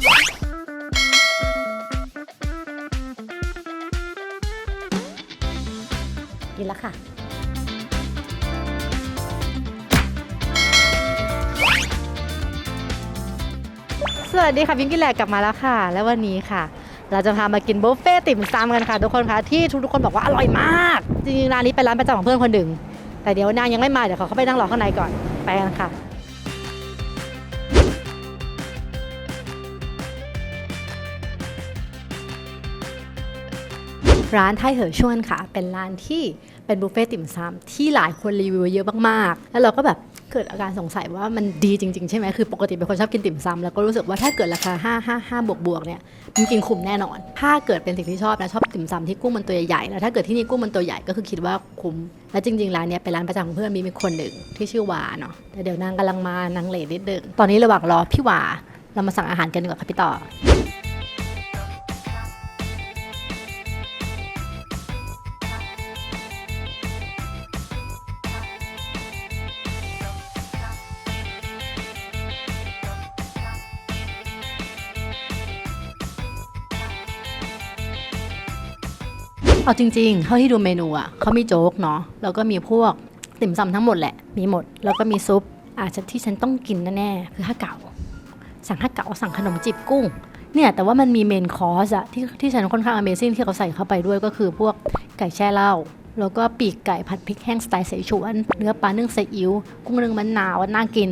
กินแล้วค่ะสวัสดีค่ะพิงกี้แลกกลับมาแล้วค่ะ แล้ววันนี้ค่ะ เราจะพามากินบุฟเฟ่ติ่มซำกันค่ะ ทุกคนคะที่ทุกๆคนบอกว่าอร่อยมาก จริงๆร้านนี้เป็นร้านประจำของเพื่อนคนหนึ่งแต่เดี๋ยวนางยังไม่มาเดี๋ยวเขาเข้าไปนั่งรอข้างในก่อนไปกันค่ะ ร้านไทเหอชวนค่ะ เป็นร้านที่เป็นบุฟเฟ่ต์ติ่มซำที่หลายคนรีวิวเยอะมากๆ แล้วเราก็แบบเกิดอาการสงสัยว่ามันดีจริง ๆ ใช่ไหมคือปกติเป็นคนชอบกินติ่มซำแล้วก็รู้สึกว่าถ้าเกิดราคา 5 5 5 บวกบวกๆเนี่ยมันกินคุ้มแน่นอน ถ้าเกิดเป็นสิ่งที่ชอบนะชอบติ่มซำที่กุ้งมันตัวใหญ่ๆแล้วถ้าเกิดที่นี่กุ้งมันตัวใหญ่ก็คือคิดว่าคุ้ม และจริง ๆ ร้านเนี้ยเป็นร้านประจำของเพื่อนมีมีคนหนึ่งที่ชื่อวาเนาะแต่เดี๋ยวนางกำลังมานางเลดนิดนึงตอนนี้ระหว่างรอพี่วาเรามาสั่งอาหารกันดีกว่าค่ะพี่ต่อ เอาจริงๆเท่าที่ดูเมนูอะเขามีโจ๊กเนาะแล้วก็มีพวกติ่มซำทั้งหมดแหละมีหมด แล้วก็มีซุปอาจจะที่ฉันต้องกินแน่ๆคือห้าเก๋าสั่งห้าเก๋าสั่งขนมจีบกุ้งเนี่ยแต่ว่ามันมีเมนคอร์สอะที่ที่ฉันค่อนข้าง Amazing ที่เขาใส่เข้าไปด้วยก็คือพวกไก่แช่เหล้าแล้วก็ปีกไก่ผัดพริกแห้งสไตล์เสฉวน เนื้อปลานึ่งซีอิ๊วกุ้งนึ่งมะนาวน่ากิน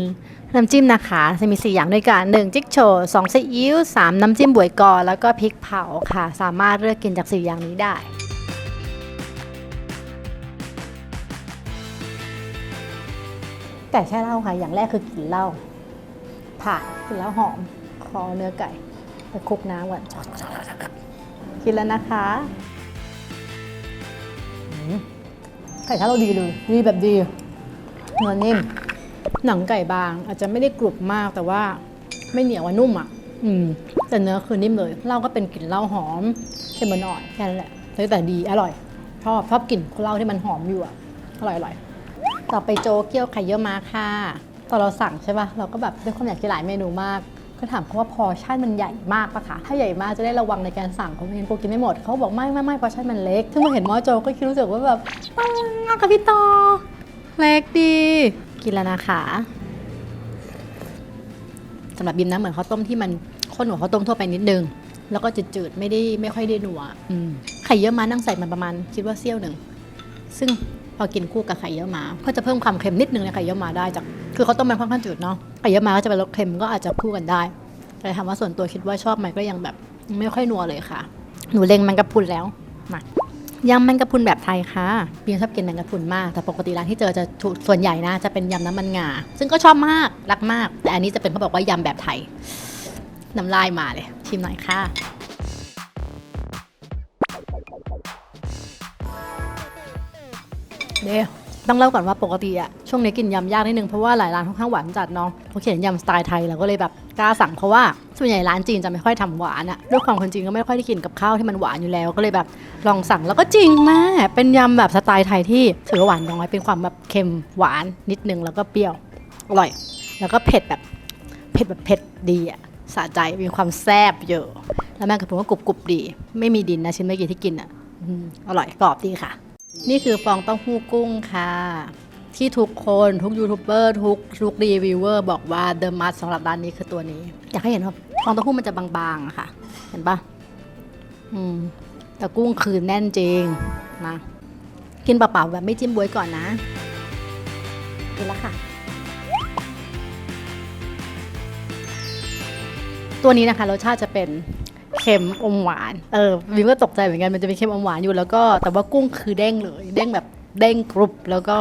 น้ำจิ้มนะคะ จะมี 4 อย่างด้วยกัน1จิ๊กโชว์2ซีอิ๊ว3น้ำจิ้มบวยกอ แล้วก็พริกเผาค่ะ สามารถเลือกกินจาก 4 อย่างนี้ได้ ไก่แช่เหล้าค่ะ อย่างแรกคือกลิ่นเหล้าผ่านกลิ่นเหล้าหอม คอเนื้อไก่ไปคลุกน้ำก่อนกินแล้วนะคะไก่แช่เหลาดีเลยดีแบบดีเนื้อนิ่ม หนังไก่บาง อาจจะไม่ได้กรุบมากแต่ว่าไม่เหนียวว่านุ่มอะ อืม แต่เนื้อคือนิ่มเลยเหล้าก็เป็นกลิ่นเหล้าหอมเค็มอ่อนแค่นั้นแหละแต่ดีอร่อย ชอบชอบกลิ่นเหล้าที่มันหอมอยู่อะอร่อยอร่อย ต่อไปโจเกี๊ยวไข่เยี่ยวม้าค่ะตอนเราสั่งใช่ปะเราก็แบบด้วยความอยากกินหลายเมนูมาก ก็ถามเขาว่าพอชั่นมันใหญ่มากปะคะถ้าใหญ่มากจะได้ระวังในการสั่งเขาเห็นโปกินไม่หมดเขาบอกไม่ไม่ไม่พอชั่นมันเล็กซึ่งพอเห็นหม้อโจก็คิดรู้สึกว่าแบบน่ารักค่ะพี่ต่อเล็กดี กินแล้วนะคะสำหรับบิมนะเหมือนเขาต้มที่มันข้นกว่าข้าต้มทั่วไปนิดนึงแล้วก็จืดๆไม่ได้ไม่ค่อยได้หนัวอืมไข่เยี่ยวม้านั่งใส่มันประมาณ คิดว่าเสี้ยวหนึ่ง ซึ่ง พอกินคู่กับไข่เยี่ยวม้าก็จะเพิ่มความเค็มนิดนึงในไข่เยี่ยวม้าได้จากคือเขาต้มมันค่อนข้างจืดเนาะไข่เยี่ยวม้าก็จะเป็นรสเค็มก็อาจจะคู่กันได้ แต่ถามว่าส่วนตัวคิดว่าชอบไหมก็ยังแบบไม่ค่อยนัวเลยค่ะ หนูเล็งแมงกะพรุนแล้วมายำแมงกะพรุนแบบไทยค่ะบีมชอบกินแมงกะพรุนมาก แต่ปกติร้านที่เจอจะส่วนใหญ่นะจะเป็นยำน้ำมันงา ซึ่งก็ชอบมาก รักมาก แต่อันนี้จะเป็นเขาบอกว่ายำแบบไทย น้ำลายมาเลย ชิมหน่อยค่ะ เดี๋ยวต้องเล่าก่อนว่าปกติอะช่วงนี้กินยำยากนิดนึงเพราะว่าหลายร้านค่อนข้างหวานจัดเนาะเขาเขียนยำสไตล์ไทยเราก็เลยแบบกล้าสั่งเพราะว่าส่วนใหญ่ร้านจีนจะไม่ค่อยทำหวานอะด้วยความคนจีนก็ไม่ค่อยได้กินกับข้าวที่มันหวานอยู่แล้วก็เลยแบบลองสั่งแล้วก็จริงมากเป็นยำแบบสไตล์ไทยที่ถือว่าหวานน้อยเป็นความแบบเค็มหวานนิดนึงแล้วก็เปรี้ยวอร่อย แล้วก็เผ็ดแบบเผ็ดแบบเผ็ดดีอะสะใจมีความแซ่บเยอะแล้วแม่กับผมก็กรุบกรุบดี ไม่มีดินนะชิ้นเมื่อกี้ที่กินอะอร่อยกรอบดีค่ะ นี่คือฟองเต้าหู้กุ้งค่ะ ที่ทุกคนทุกยูทูบเบอร์ทุกทุกรีวิวเวอร์บอกว่าเดอะมัสสำหรับร้านนี้คือตัวนี้ อยากให้เห็นว่าฟองเต้าหู้มันจะบางๆอะค่ะ เห็นปะอืมแต่กุ้งคือแน่นจริงนะกินเปล่าๆแบบไม่จิ้มบวยก่อนนะกินแล้วค่ะ ตัวนี้นะคะรสชาติจะเป็น ค็มอมหวาน เออวิมก็ตกใจเหมือนกันมันจะมีเค็มอมหวานอยู่แล้วก็แต่ว่ากุ้งคือเด้งเลยเด้งแบบเด้งกรุบแล้วก็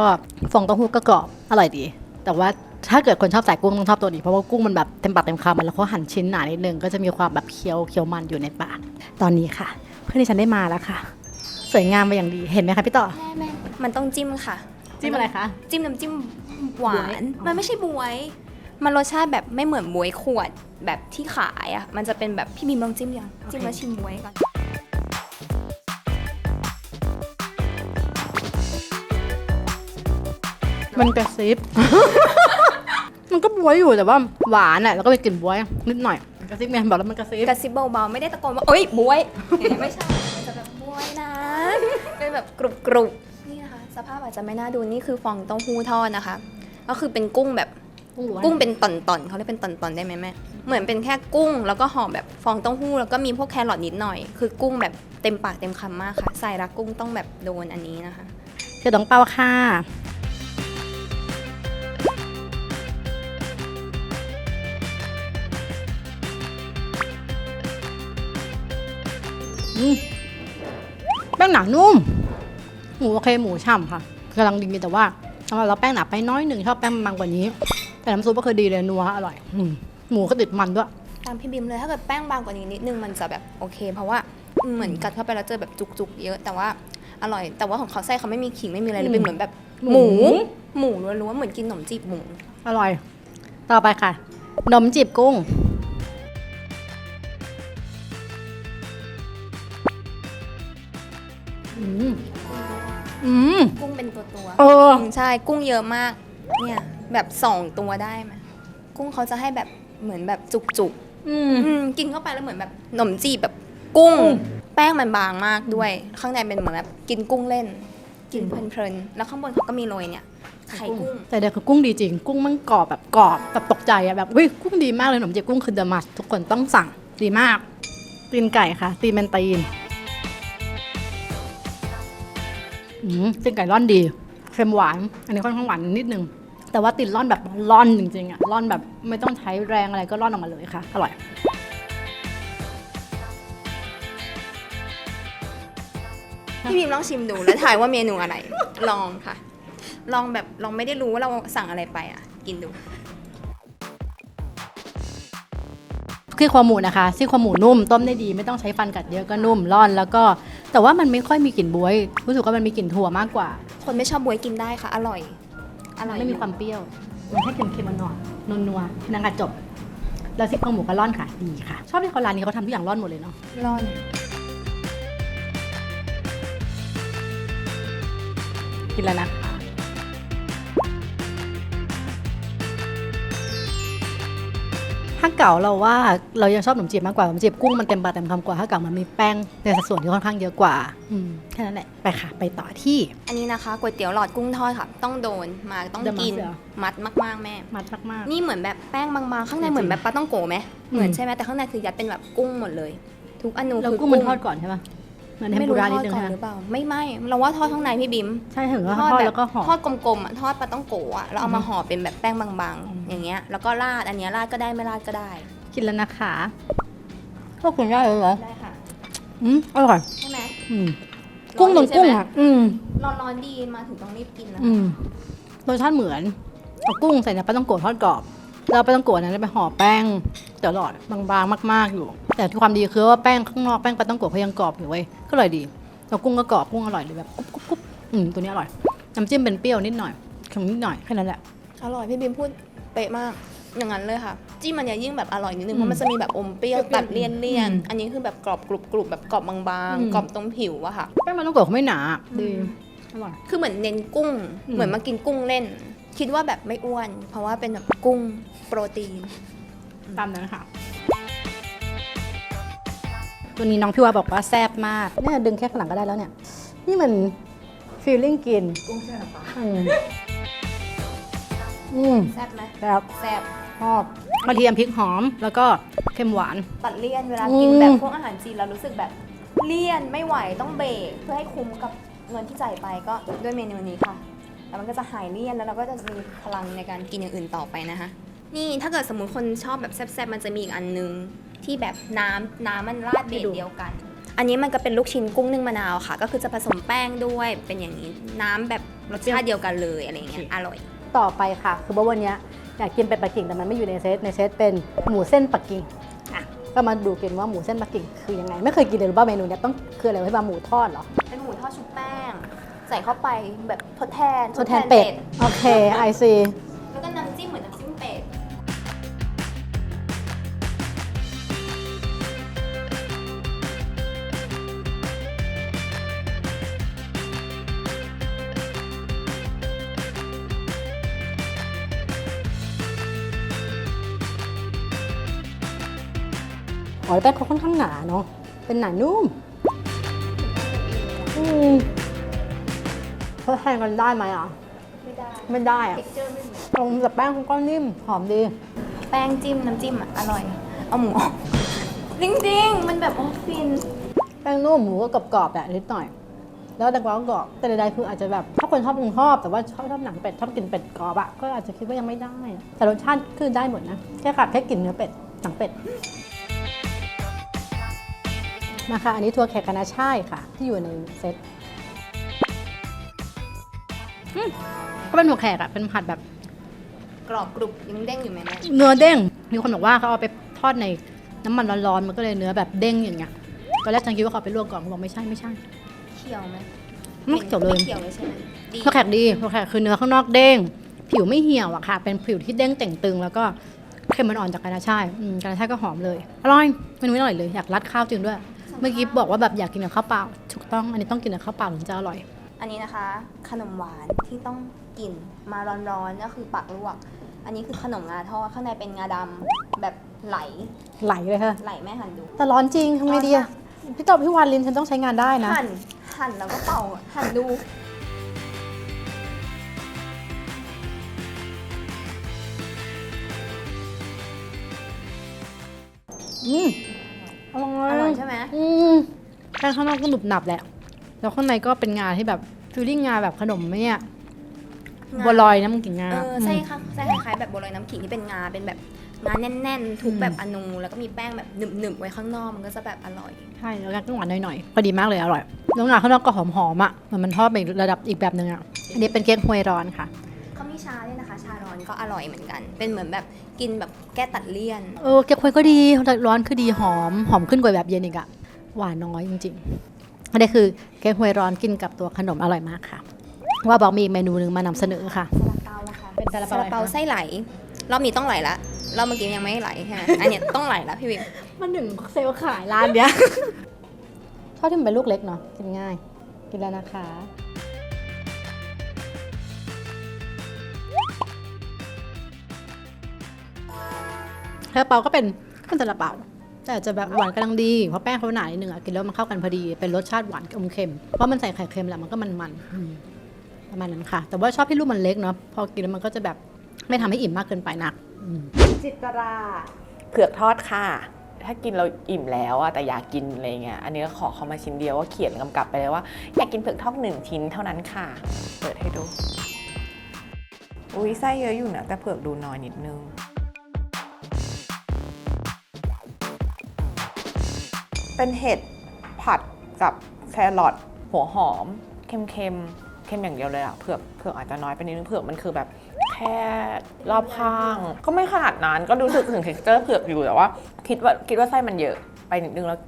ฟองเต้าหู้ก็กรอบอร่อยดี แต่ว่าถ้าเกิดคนชอบสายกุ้งต้องชอบตัวนี้เพราะว่ากุ้งมันแบบเต็มปากเต็มคำมันแล้วเขาหั่นชิ้นหนานิดนึงก็จะมีความแบบเคี้ยวเคี้ยวมันอยู่ในปากตอนนี้ค่ะ เพื่อนที่ฉันได้มาแล้วค่ะ สวยงามไปอย่างดีเห็นไหมคะพี่ต่อแม่แม่มันต้องจิ้มค่ะ จิ้มอะไรคะ จิ้มน้ำจิ้มหวาบ๊วยนมันไม่ใช่บวย มันรสชาติแบบไม่เหมือนบวยขวดแบบที่ขายอะมันจะเป็นแบบพี่บีมลองจิ้มยังจิ้มแล้วชิมบวยก่อนมันกระซิบ มันก็บวยอยู่แต่ว่าหวานอะแล้วก็มีกลิ่นบวยนิดหน่อยกระซิบไงบอกแล้วมันกระซิบกระซิบเบาๆไม่ได้ตะโกนว่าเอ้ยบวยไม่ใช่มันจะแบบบวยนะเป็นแบบกรุบกรุบๆนี่นะคะสภาพอาจจะไม่น่าดูนี่คือฟองเต้าหู้ทอดนะคะ ก็คือเป็นกุ้งแบบ กุ้งล้วนกุ้งเป็นตอนๆเขาเรียกเป็นตอนๆได้ไหมแม่เหมือนเป็นแค่กุ้ง แล้วก็ห่อแบบฟองเต้าหู้แล้วก็มีพวกแครอทนิดหน่อย คือกุ้งแบบเต็มปากเต็มคำมากค่ะใส่รักกุ้งต้องแบบโดนอันนี้นะคะเคือดองเปาค่ะอืมแป้งหนานุ่ม หมูโอเคหมูฉ่ำค่ะกำลังดีแต่ว่าสำหรับเราแป้งหนาไปน้อยหนึ่งชอบแป้งบางกว่านี้ แต่น้ำซุปก็คือดีเลยนัวอร่อยอืมหมูก็ติดมันด้วย ตามพี่บิมเลยถ้าเกิดแป้งบางกว่านี้นิดนึงมันจะแบบโอเค เพราะว่าเหมือนกัดเข้าไปแล้วเจอแบบจุกๆ เยอะ แต่ว่าอร่อย แต่ว่าของเขาไส้เขาไม่มีขิงไม่มีอะไรเลอืยมเป็นเหมือนแบบหหมูมู หมูล้วนๆเหมือนกินขนมจีบหมู อร่อย ต่อไปค่ะนมจีบกุ้ง อืม อืม กุ้งเป็นตัวตัวๆเออมใช่กุ้งเยอะมาก เนี่ย แบบสองตัวได้ไหมกุ้งเขาจะให้แบบเหมือนแบบจุกๆอืมอืมกินเข้าไปแล้วเหมือนแบบขนมจีบแบบกุ้งกุ้ง แป้งมันบางมากด้วย ข้างในเป็นเหมือนแบบกินกุ้งเล่น กินเพลินๆแล้วข้างบนเขาก็มีโรยเนี่ยไข่กุ้ง แต่เดี๋ยวคือกุ้งดีจริง กุ้งมันกรอบแบบกรอบแบบตกใจอะแบบอุ้ยกุ้งดีมากเลยขนมจีบกุ้งคือเดอะมัสทุกคนต้องสั่งดีมากตีนไก่ค่ะตีนเป็นตีนอืมตีนไก่ร่อนดีเค็มหวาน อันนี้ค่อนข้างหวานนิดนึง แต่ว่าตีนร่อนแบบร่อนจริงๆอะร่อนแบบไม่ต้องใช้แรงอะไรก็ร่อนออกมาเลยค่ะ อร่อย พี่พิมลองชิมดูแล้วถ่ายว่าเมนูอะไร ลองค่ะ ลองแบบลองไม่ได้รู้ว่าเราสั่งอะไรไปอะ กินดู ซี่โครงหมูนะคะซี่โครงหมูนุ่มต้มได้ดีไม่ต้องใช้ฟันกัดเยอะก็นุ่มร่อนแล้วก็ แต่ว่ามันไม่ค่อยมีกลิ่นบวย รู้สึกว่ามันมีกลิ่นถั่วมากกว่า คนไม่ชอบบวยกินได้ค่ะ อร่อย อร่อย ไม่มีความเปรี้ยว มันให้เค็มๆมันหน่อยนวลนัวๆนังกะจบ แล้วซี่โครงหมูก็ร่อนค่ะ ดีค่ะ ชอบที่เขาร้านนี้เขาทำทุกอย่างร่อนหมดเลยเนาะ ร้อน กินแล้วนะ ถ้าเก่าเราว่าเรายังชอบขนมจีบมากกว่าขนมจีบกุ้งมันเต็มปากเต็มคำกว่าถ้าเก่ามันมีแป้งในสัดส่วนที่ค่อนข้างเยอะกว่าอืมแค่นั้นแหละไปค่ะ ไปต่อที่อันนี้นะคะก๋วยเตี๋ยวหลอดกุ้งทอดค่ะ ต้องโดนมาต้องเดี๋ยวมากินเสือมัดมากๆแม่ มัดมากนี่เหมือนแบบแป้งบางๆ ข้างในจริงเหมือนแบบปลาต้องโกะไหมอืมเหมือนใช่ไหมแต่ข้างในคือยัดเป็นแบบกุ้งหมดเลย ทุกอนูๆแล้วคือกุ้งมันทอดก่อนใช่ปะเห มือนเทมไม่ปุรู้ระทนิอดดนึงก่อนค่ะหรือเปล่า ไม่ไม่เราว่าทอดข้างในพี่บิมใช่ถึงว่าทอดแบบแล้วก็ห่อ ทอดกลมๆอะทอดปลาต้องโกะอะแล้วเอามาห่อเป็นแบบแป้งบางอืม ๆ อย่างเงี้ยแล้วก็ราดอันเนี้ยราดก็ได้ไม่ราดก็ได้กินแล้วนะคะพวกคุณได้เลยเหรอได้ค่ะอืมอร่อยใช่ไหมอืมกุ้งตรงกุ้งอะอืมร้อนร้อนๆดีมาถึงต้องรีบกินนะอืมรสชาติเหมือนเอากุ้งใส่ในปลาต้องโกะทอดกรอบ แล้วปลาต้องโกะนั้นไปห่อแป้งเตี๋ยวหลอดบางๆ มาก ๆอยู่ แต่ที่ความดีคือว่าแป้งข้างนอกแป้งปลาต้องโกะเขายังกรอบอยู่เว้ยก็อร่อยดีแล้วกุ้งก็กรอบกุ้งอร่อยเลยแบบกรุบกรุบกรุบอืมตัวนี้อร่อยน้ำจิ้มเป็นเปรี้ยวนิดหน่อยเค็มนิดหน่อยแค่นั้นแหละอร่อยพี่บิมพูดเป๊ะมากอย่างนั้นเลยค่ะจิ้มมันจะยิ่งแบบอร่อยนิดนึงอืมเพราะมันจะมีแบบอมเปรี้ยวเปรี้ยวตัดเลี่ยนเลี่ยนอืมอันนี้คือแบบกรอบกรุบกรุบแบบกรอบบางอืมๆกรอบตรงผิวอะค่ะแป้งปลาต้องโกะเขาไม่หนาดีอร่อยคือเหมือนเน้นกุ้งอืมเหมือนมากินกุ้งเล่น คิดว่าแบบไม่อ้วน เพราะว่าเป็นแบบกุ้งโปรตีน ตามนั้นค่ะตัวนี้น้องพี่ว่าบอกว่าแซ่บมากเนี่ยดึงแค่ข้างหลังก็ได้แล้วเนี่ย นี่มันฟีลลิ่งกินกุ้งแช่น้ำปลาอืมอืมแซ่บไหมแบบแซ่บชอบกระเทียมพริกหอมแล้วก็เค็มหวาน ตัดเลี่ยนเวลาอืมกินแบบพวกอาหารจีนเรารู้สึกแบบเลี่ยนไม่ไหวต้องเบรกเพื่อให้คุ้มกับเงินที่จ่ายไปก็ด้วยเมนูนี้ค่ะ แล้วมันก็จะหายเลี่ยนแล้วเราก็จะมีพลังในการกินอย่างอื่นต่อไปนะคะ นี่ถ้าเกิดสมมุติคนชอบแบบแซ่บๆมันจะมีอีกอันนึง ที่แบบน้ำน้ำมันราดเบสเดียวกัน อันนี้มันก็เป็นลูกชิ้นกุ้งนึ่งมะนาวค่ะ ก็คือจะผสมแป้งด้วยเป็นอย่างนี้น้ำแบบรสชาติเดียวกันเลยอะไรอย่างเงี้ยอร่อย ต่อไปค่ะ คือว่าวันเนี้ยอยากกินเป็ดปักกิ่งแต่มันไม่อยู่ในเซตในเซตเป็นหมูเส้นปักกิ่งอะก็มาดูกันว่าหมูเส้นปักกิ่งคือยังไง ไม่เคยกินเลยหรือเปล่าเมนูเนี้ยต้องคืออะไรให้บ้าหมูทอดเหรอเป็นหมูทอดชุบแป้ง ใส่เข้าไปแบบทดแทนทดแทนเป็ด โอเค ไอซี แล้วก็น้ำจิ้มเหมือนน้ำจิ้มเป็ด อ๋อแป้งเขาค่อนข้างหนาเนาะ เป็นหนานุ่มอืม ทดแทนกันได้ไหมอะ ไม่ได้ไม่ได้อะเท็กเจอร์ไม่เหมือนตรงแต่แป้งเขาก็นิ่มหอมดี แป้งจิ้มน้ำจิ้มอะอร่อย เอาหมูออกจริงๆ มันแบบโอ้ฟิน แป้งนุ่มหมูก็กรอบๆแหละนิดหน่อย แล้วแตงกวาก็กรอบแต่ใดๆคืออาจจะแบบถ้าคนชอบคงชอบแต่ว่าชอบชอบหนังเป็ดชอบกินเป็ดกรอบอะก็อาจจะคิดว่ายังไม่ได้อะแต่รสชาติคือได้หมดนะแค่ขาดแค่กลิ่นเนื้อเป็ดหนังเป็ดมาค่ะอันนี้ทัวร์แขกคณะช่ายค่ะ ที่อยู่ในเซตอืม ก็เป็นหัวแขกอะเป็นผัดแบบกรอบกรุบยังเด้งอยู่ไหมแม่เนื้อเด้ง มีคนบอกว่าเขาเอาไปทอดในน้ำมันร้อนๆมันก็เลยเนื้อแบบเด้งอย่างเงี้ยตอนแรกฉันคิดว่าเขาเอาไปลวกก่อนเขาบอกไม่ใช่ไม่ใช่เขียวไหมไม่เกี่ยวเลยไม่เขียวเลยใช่ไหมดีถั่วแขกดีถั่วแขกคือเนื้อข้างนอกเด้ง ผิวไม่เหี่ยวอะค่ะ เป็นผิวที่เด้งเต่งตึง แล้วก็เค็มมันอ่อนจากกระนาช่ายอืมกระนาช่ายก็หอมเลยอร่อยเมนูนี้อร่อยเลยอยากรัดข้าวจริงด้วย เมื่อกี้บอกว่าแบบอยากกินกับข้าวเปล่าถูกต้องอันนี้ต้องกินกับข้าวเปล่าถึงจะอร่อย อันนี้นะคะ ขนมหวานที่ต้องกินมาร้อนๆก็คือปักลวก อันนี้คือขนมงาทอดข้างในเป็นงาดำแบบไหลไหลเลยค่ะ ไหลแม่หันดู แต่ร้อนจริงทำไงดีอะพี่ตอบพี่วานลินฉันต้องใช้งานได้นะ หั่นหั่นแล้วก็เป่าหั่นดู อืมอร่อยอร่อยใช่ไหมอืมแป้งข้างนอกก็หนุบหนับแหละ แล้วข้างในก็เป็นงาที่แบบฟิลลิ่งงาแบบขนมไหมเนี่ยบัวลอยนะมึงกินงาเออไส้มค่ะไส้คล้ายๆแบบบัวลอยน้ำขิงที่เป็นงาเป็นแบบงาแน่นๆทุกอืมแบบอนูแล้วก็มีแป้งแบบหนึบๆไว้ข้างนอกมันก็จะแบบอร่อยใช่แล้วก็หวานหน่อยๆพอดีมากเลยอร่อยแล้วงาข้างนอกก็หอมๆอะเหมือนมันทอดไปอีกระดับอีกแบบหนึ่งอะอันนี้เป็นเค้กฮวยร้อนค่ะเขามีชาด้วยนะคะ ชาร้อนก็อร่อยเหมือนกัน เป็นเหมือนแบบกินแบบแก้ตัดเลี่ยนเออเค้กฮวยก็ดีร้อนคือดีหอมหอมขึ้นกว่าแบบเย็นอีกอะหวานน้อยจริง ๆ อันนี้คือเค้กฮวยร้อนกินกับตัวขนมอร่อยมากค่ะ ว่าบอกมีอีกเมนูหนึ่งมานำเสนอค่ะซาลาเปานะคะเป็นซาลาเปาซาลาเปาอะไรคะไส้ไหลรอบนี้ต้องไหลละรอบเมื่อกี้ยังไม่ไหลใช่ไหมอันเนี้ยต้องไหลละพี่วิมมันถึงเซลล์ขายร้านเนี้ยชอบที่มันเป็นลูกเล็กเนาะกินง่าย กินแล้วนะคะซาลาเปาก็เป็นก็เป็นซาลาเปา แต่อาจจะแบบหวานกำลังดี เพราะแป้งเขาหนานิดนึงอะกินแล้วมันเข้ากันพอดี เป็นรสชาติหวานอมเค็ม เพราะมันใส่ไข่เค็มแหละมันก็มันๆอืมประมาณนั้นค่ะ แต่ว่าชอบที่ลูกมันเล็กเนาะ พอกินแล้วมันก็จะแบบไม่ทำให้อิ่มมากเกินไปนักอืมจิตราเผือกทอดค่ะ ถ้ากินเราอิ่มแล้วอะแต่อยากกินอะไรเงี้ย อันนี้ก็ขอเขามาชิ้นเดียวว่าเขียนกำกับไปเลยว่าอยากกินเผือกทอดหนึ่งชิ้นเท่านั้นค่ะ เปิดให้ดู อุ้ยไส้เยอะอยู่นะแต่เผือกดูน้อยนิดนึง เป็นเห็ดผัดกับแครอทหัวหอม เค็มๆ เค็มอย่างเดียวเลยอะเผือกเผือกอาจจะน้อยไปนิดนึงเผือกมันคือแบบแค่รอบข้าง ก็ไม่ขนาดนั้นก็รู้สึกถึง texture เผือกอยู่แต่ว่า คิดว่าคิดว่าไส้มันเยอะไปนิดนึงแล้ว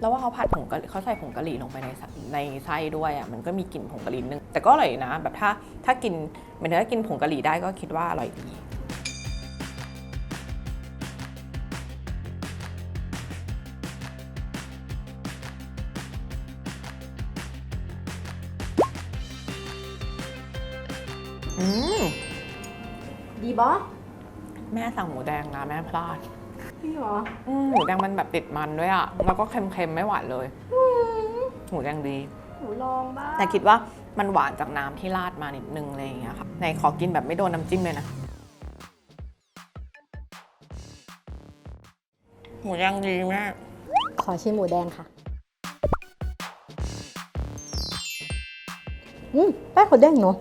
แล้วว่าเขาผัดผงกะหรี่เขาใส่ผงกะหรี่ลงไปในสในไส้ด้วยอะมันก็มีกลิ่นผงกะหรี่นิดนึงแต่ก็อร่อยนะ แบบถ้าถ้ากินเหมือนถ้ากินผงกะหรี่ได้ก็คิดว่าอร่อยดี บอสแม่สั่งหมูแดงนะแม่พลาดพี่หรออืมหมูแดงมันแบบติดมันด้วยอะแล้วก็เค็มๆไม่หวานเลย หมูแดงดี หนูลองบ้างแต่คิดว่ามันหวานจากน้ำที่ราดมานิดนึงอะไรอย่างเงี้ยค่ะไหนขอกินแบบไม่โดนน้ำจิ้มเลยนะ หมูแดงดีมากขอชิมหมูแดงค่ะ อืมแป้งเขาเด้งเนาะ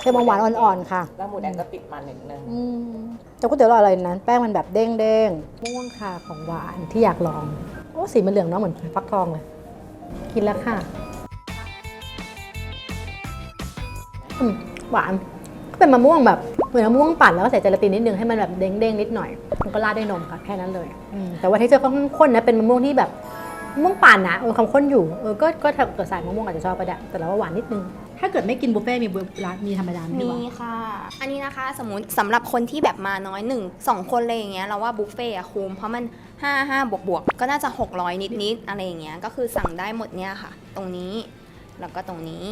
เค็มหวานๆอ่อนๆค่ะ แล้วหมูแดงก็ติดมันนิดนึงอืมแต่ก๋วยเตี๋ยวอร่อยนั้น แป้งมันแบบเด้งเด้งๆม่วงค่ะของหวานที่อยากลองโอ้สีมันเหลืองเนาะเหมือนฟักทองเลย กินแล้วค่ะอืมหวานก็เป็นมะม่วงแบบเหมือนมะม่วงปั่นแล้วก็ใส่เจลาตินนิดนึงให้มันแบบเด้งๆนิดหน่อยมันก็ราดด้วยนมค่ะแค่นั้นเลยอืมแต่ว่าที่เจอค่อนข้างข้นนะเป็นมะม่วงที่แบบมะม่วงปั่นนะเออความข้นอยู่เออก็ก็ถ้าเกิดใส่มะม่วงอาจจะชอบก็ได้แต่เราว่าหวานนิดนึง ถ้าเกิดไม่กินบุฟเฟ่ต์มีร้านมีธรรมดาไหมมีวะค่ะ อันนี้นะคะสมมติสำหรับคนที่แบบมาน้อยหนึ่งสองคนเลยอย่างเงี้ยเราว่าบุฟเฟ่อะคุ้มเพราะมัน5 5บวกบวกก็น่าจะ 600 นิดนิดๆอะไรอย่างเงี้ยก็คือสั่งได้หมดเนี่ยค่ะ ตรงนี้แล้วก็ตรงนี้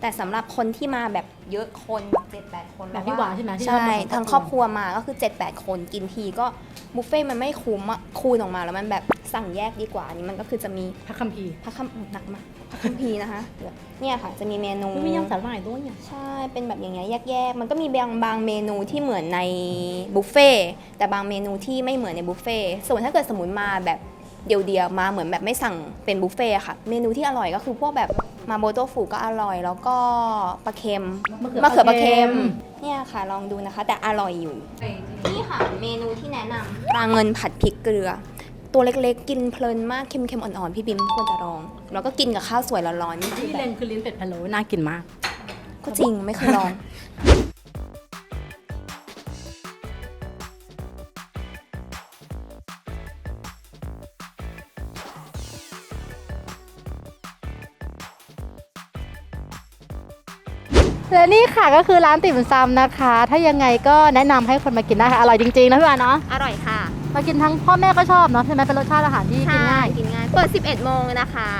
แต่สำหรับคนที่มาแบบเยอะคนแบบเจ็ดแปดคนแบบพี่หวานใช่ไหมที่ใช่เรามาทั้งครอบครัวมาก็คือ 7-8 คนกินทีก็บุฟเฟ่ต์มันไม่คุ้มอะคูณออกมาแล้วมันแบบสั่งแยกดีกว่าอันนี้มันก็คือจะมีพระคัมภีร์พระคัมหนักมากพระคัมภีร์นะคะเดี๋ยวเนี่ยค่ะจะมีเมนูมียำสาหร่ายด้วยเนี่ยใช่เป็นแบบอย่างเงี้ยแยกๆมันก็มีบางบางเมนูที่เหมือนในบุฟเฟ่ต์แต่บางเมนูที่ไม่เหมือนในบุฟเฟ่ต์ส่วนถ้าเกิดสมมติมาแบบเดียวๆมาเหมือนแบบไม่สั่งเป็นบุฟเฟ่ต์อะค่ะ เมนูที่อร่อยก็คือพวกแบบ มาโบโตฟูก็อร่อย แล้วก็ปลาเค็มมะเขือมะเขือปลาเค็มปลาเค็มเนี่ยค่ะลองดูนะคะ แต่อร่อยอยู่นี่ค่ะเมนูที่แนะนำปลาเงินผัดพริกเกลือ ตัวเล็กๆ กินเพลินมากเค็มๆอ่อนๆพี่บิมควรจะลอง แล้วก็กินกับข้าวสวยร้อนๆนี่คือที่แบบเล็งคือลิ้นเป็ดพะโล้น่ากินมาก ก็จริงไม่เคยลอง นี่ค่ะก็คือร้านติ่มซำนะคะ ถ้ายังไงก็แนะนำให้คนมากินได้ค่ะอร่อยจริงๆนะพี่วานเนาะอร่อยค่ะมากินทั้งพ่อแม่ก็ชอบเนาะใช่ไหมเป็นรสชาติอาหารที่กินง่าย กินง่าย เปิด 11 โมงนะคะ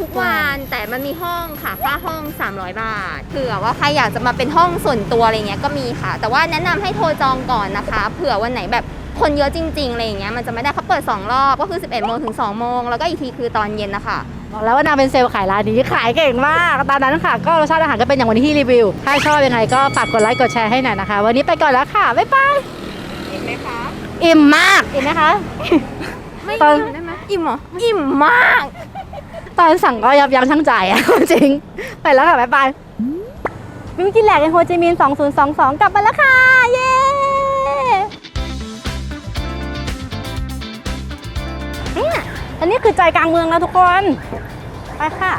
ทุกวันแต่มันมีห้องค่ะ ค่าห้อง 300 บาทเผื่อว่าใครอยากจะมาเป็นห้องส่วนตัวอะไรเงี้ยก็มีค่ะ แต่ว่าแนะนำให้โทรจองก่อนนะคะ เผื่อวันไหนแบบคนเยอะจริงๆอะไรอย่างเงี้ยมันจะไม่ได้เขาเปิด 2 รอบก็คือ 11 โมงถึง 2 โมง แล้วก็อีกทีคือตอนเย็นนะคะ บอกแล้วว่านางเป็นเซลล์ขายร้านนี้ขายเก่งมากตามนั้นค่ะ ก็รสชาติอาหารก็เป็นอย่างวันที่รีวิว ถ้าชอบยังไงก็ฝากกดไลค์กดแชร์ให้หน่อยนะคะ วันนี้ไปก่อนแล้วค่ะบ๊ายบายเห็นไหมคะอิ่มมากอิ่มไหมคะไม่ตอนอิ่มได้ไหมอิ่มเหรออิ่มมาก ตอนสั่งก็ยับยั้งชั่งใจอะจริง ไปแล้วค่ะบ๊ายบายวิวกินแหลกในโฮจิมินห์2022 กลับมาแล้วค่ะ เย้เนี่ย อันนี้คือใจกลางเมืองแล้วทุกคน ไปค่ะ